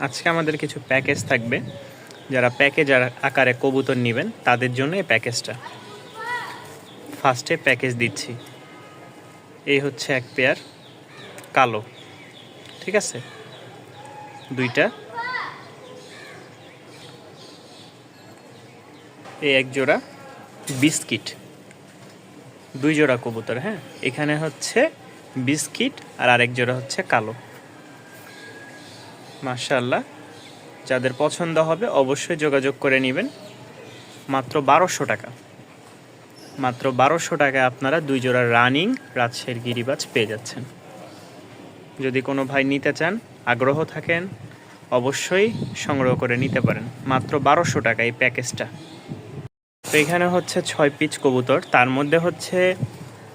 আজকে আমাদের কিছু প্যাকেজ থাকবে। যারা প্যাকেজ আকারে কবুতর নেবেন, তাদের জন্য এই প্যাকেজটা। ফার্স্টে প্যাকেজ দিচ্ছি। এই হচ্ছে এক পেয়ার কালো। ঠিক আছে? দুইটা। এই এক জোড়া বিস্কিট। দুই জোড়া কবুতর হ্যাঁ? এখানে হচ্ছে বিস্কিট আর আরেক জোড়া হচ্ছে কালো। মাশাল্লাহ যাদের পছন্দ হবে অবশ্যই যোগাযোগ করে নেবেন। মাত্র বারোশো টাকা। মাত্র বারোশো টাকায় আপনারা দুই জোড়া রানিং রাজশাহীর গিরিবাজ পেয়ে যাচ্ছেন। যদি কোনো ভাই নিতে চান, আগ্রহ থাকেন, অবশ্যই সংগ্রহ করে নিতে পারেন। মাত্র বারোশো টাকা এই প্যাকেজটা। তো এখানে হচ্ছে ছয় পিচ কবুতর, তার মধ্যে হচ্ছে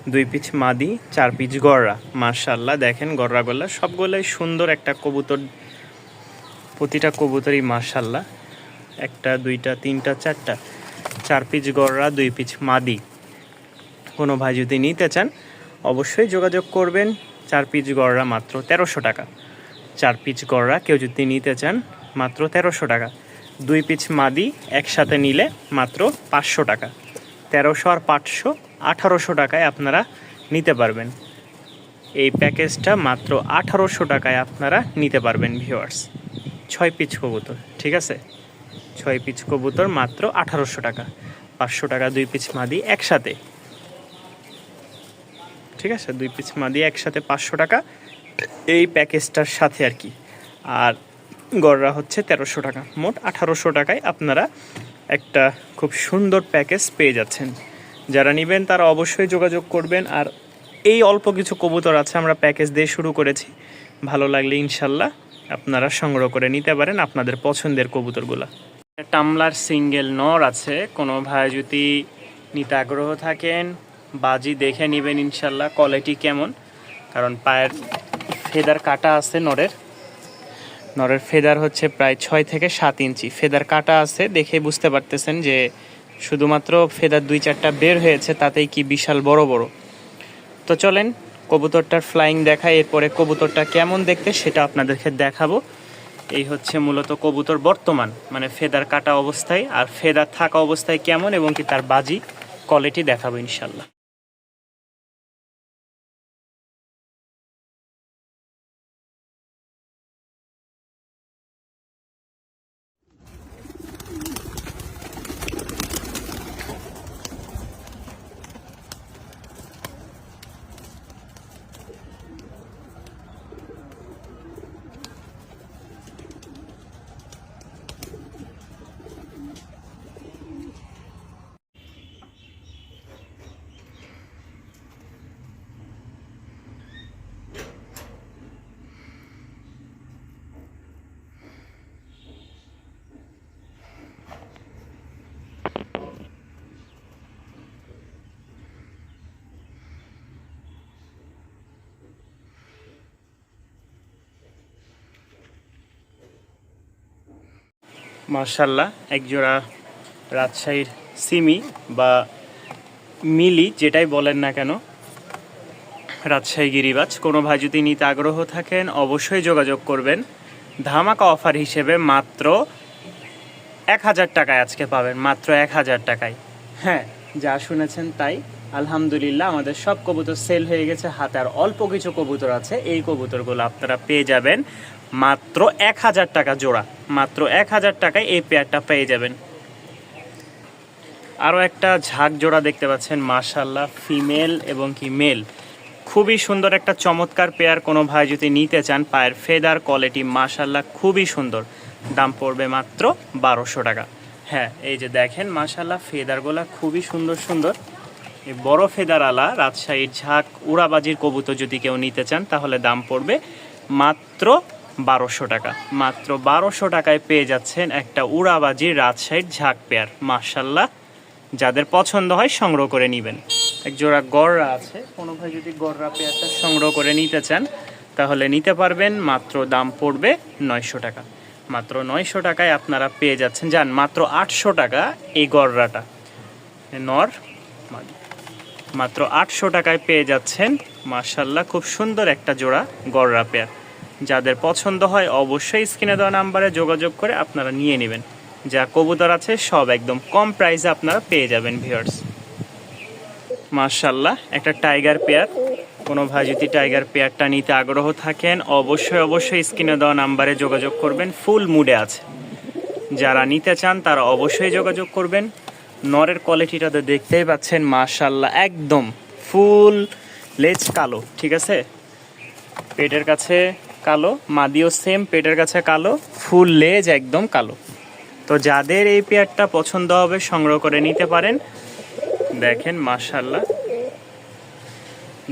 দুই পিচ মাদি, চার পিচ গররা। মার্শাল্লাহ দেখেন গররা গোল্লা সবগুলোই সুন্দর একটা কবুতর প্রতিটা কবুতরই মার্শাল্লাহ একটা, দুইটা, তিনটা, চারটা। চার পিচ গড়রা, দুই পিচ মাদি। কোনো ভাই যদি নিতে চান, অবশ্যই যোগাযোগ করবেন। চার পিচ গড়রা মাত্র তেরোশো টাকা। চার পিচ গররা কেউ যদি নিতে চান, মাত্র তেরোশো টাকা। দুই পিচ মাদি একসাথে নিলে মাত্র পাঁচশো টাকা। তেরোশো আর পাঁচশো, আঠারোশো টাকায় আপনারা নিতে পারবেন। এই প্যাকেজটা মাত্র আঠারোশো টাকায় আপনারা নিতে পারবেন, ভিউয়ার্স। ছয় পিচ কবুতর, ঠিক আছে? ছয় পিচ কবুতর মাত্র আঠারোশো টাকা। পাঁচশো টাকা দুই পিচ মাদি একসাথে। ঠিক আছে? দুই পিচ মাদি একসাথে পাঁচশো টাকা। এই প্যাকেজটার সাথে আর কি। আর গড়রা হচ্ছে তেরোশো টাকা। মোট আঠারোশো টাকায় আপনারা একটা খুব সুন্দর প্যাকেজ পেয়ে যাচ্ছেন। যারা নেবেন তারা অবশ্যই যোগাযোগ করবেন। আর এই অল্প কিছু কবুতর আছে, আমরা প্যাকেজ দিয়ে শুরু করেছি। ভালো লাগলে ইনশাল্লাহ আপনারা সংগ্রহ করে নিতে পারেন আপনাদের পছন্দের কবুতরগুলো। টামলার সিঙ্গেল নর আছে, কোনো ভাই যদি নিতে আগ্রহ থাকেন, বাজি দেখে নেবেন ইনশাল্লাহ কোয়ালিটি কেমন, কারণ পায়ের ফেদার কাটা আছে নরের। নরের ফেদার হচ্ছে প্রায় ছয় থেকে সাত ইঞ্চি। ফেদার কাটা আছে, দেখে বুঝতে পারতেছেন যে শুধুমাত্র ফেদার দুই চারটা বের হয়েছে, তাতেই কি বিশাল বড় বড়। তো চলেন কবুতরটার ফ্লাইং দেখায়, এরপরে কবুতরটা কেমন দেখতে সেটা আপনাদেরকে দেখাবো। এই হচ্ছে মূলত কবুতর বর্তমান মানে ফেদার কাটা অবস্থায়, আর ফেদার থাকা অবস্থায় কেমন এবং কি তার বাজি কোয়ালিটি দেখাবো ইনশাল্লাহ মার্শাল্লাহ একজোড়া রাজশাহীর সিমি বা মিলি, যেটাই বলেন না কেন, রাজশাহী গিরিবাজ। কোনো ভাই যদি নিতে আগ্রহ থাকেন, অবশ্যই যোগাযোগ করবেন। ধামাকা অফার হিসেবে মাত্র এক হাজার টাকায় আজকে পাবেন, মাত্র এক হাজার টাকায়। হ্যাঁ যা শুনেছেন তাই। আলহামদুলিল্লাহ, আমাদের সব কবুতর সেল হয়ে গেছে, হাতে আর অল্প কিছু কবুতর আছে, এই কবুতরগুলো আপনারা পেয়ে যাবেন। মাত্র এক হাজার টাকা জোড়া। মাত্র এক হাজার টাকায় এই পেয়ারটা পেয়ে যাবেন। আরও একটা ঝাঁক জোড়া দেখতে পাচ্ছেন মাশাল্লাহ ফিমেল এবং কি মেল খুবই সুন্দর একটা চমৎকার পেয়ার কোনো ভাই যদি নিতে চান, পায়ের ফেদার কোয়ালিটি মাশাল্লাহ খুবই সুন্দর। দাম পড়বে মাত্র বারোশো টাকা। হ্যাঁ এই যে দেখেন মাশাল্লাহ ফেদারগুলা খুবই সুন্দর সুন্দর। এই বড় ফেদারওয়ালা রাজশাহীর ঝাঁক, উড়াবাজির কবুতর যদি কেউ নিতে চান, তাহলে দাম পড়বে মাত্র বারোশো টাকা। মাত্র বারোশো টাকায় পেয়ে যাচ্ছেন একটা উড়াবাজি রাজশাহীর ঝাঁক পেয়ার। মার্শাল্লাহ যাদের পছন্দ হয় সংগ্রহ করে নেবেন। এক জোড়া গড়রা আছে। কোনো ভাই যদি গড়রা পেয়ারটা সংগ্রহ করে নিতে চান, তাহলে নিতে পারবেন। মাত্র দাম পড়বে নয়শো টাকা। মাত্র নয়শো টাকায় আপনারা পেয়ে যাচ্ছেন, যান, মাত্র আটশো টাকা এই গড়রাটা নর মাত্র আটশো টাকায় পেয়ে যাচ্ছেন মার্শাল্লাহ খুব সুন্দর একটা জোড়া গড়রা পেয়ার। যাদের পছন্দ হয় অবশ্যই স্ক্রিনে দেওয়া নাম্বারে যোগাযোগ করে আপনারা নিয়ে নেবেন। যা কবুতর আছে, সব একদম কম প্রাইসে আপনারা পেয়ে যাবেন ভিউয়ার্স মার্শাল্লাহ একটা টাইগার পেয়ার কোনো ভাই যদি টাইগার পেয়ারটা নিতে আগ্রহ থাকেন, অবশ্যই অবশ্যই স্ক্রিনে দেওয়া নাম্বারে যোগাযোগ করবেন। ফুল মুডে আছে। যারা নিতে চান, তারা অবশ্যই যোগাযোগ করবেন। নরের কোয়ালিটিটা তো দেখতেই পাচ্ছেন মার্শাল্লাহ একদম ফুল লেজ কালো, ঠিক আছে? পেটের কাছে কালো, মাদিও সেম, পেটের কাছে কালো, ফুল লেজ একদম কালো। তো যাদের এই পেয়ারটা পছন্দ হবে, সংগ্রহ করে নিতে পারেন। দেখেন মার্শাল্লাহ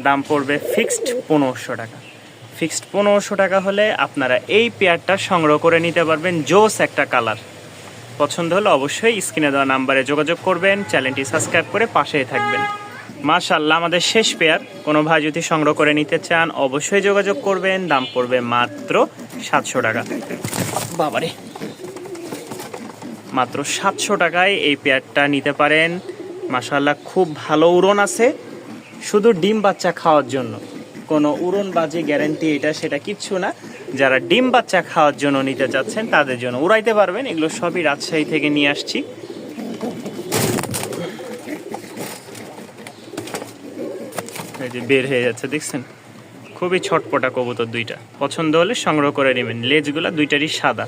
দাম পড়বে ফিক্সড পনেরোশো টাকা। ফিক্সড পনেরোশো টাকা হলে আপনারা এই পেয়ারটা সংগ্রহ করে নিতে পারবেন, জোস একটা কালার। পছন্দ হলে অবশ্যই স্ক্রিনে দেওয়া নাম্বারে যোগাযোগ করবেন, চ্যানেলটি সাবস্ক্রাইব করে পাশেই থাকবেন। মাশাল্লাহ আমাদের শেষ পেয়ার কোনো ভাই যদি সংগ্রহ করে নিতে চান অবশ্যই যোগাযোগ করবেন। দাম পড়বে মাত্র সাতশো টাকা। বাবারে। মাত্র সাতশো টাকায় এই পেয়ারটা নিতে পারেন। মাশাল্লাহ খুব ভালো উড়ন আছে। শুধু ডিম বাচ্চা খাওয়ার জন্য। কোনো উড়ন বাজে গ্যারেন্টি এটা সেটা কিচ্ছু না। যারা ডিম বাচ্চা খাওয়ার জন্য নিতে চাচ্ছেন তাদের জন্য উড়াইতে পারবেন। এগুলো সবই রাজশাহী থেকে নিয়ে আসছি। এই যে বের হয়ে যাচ্ছে, দেখছেন? খুবই ছটপটা কবুতর দুইটা। পছন্দ হলে সংগ্রহ করে নেবেন। লেজগুলা দুইটারই সাদা।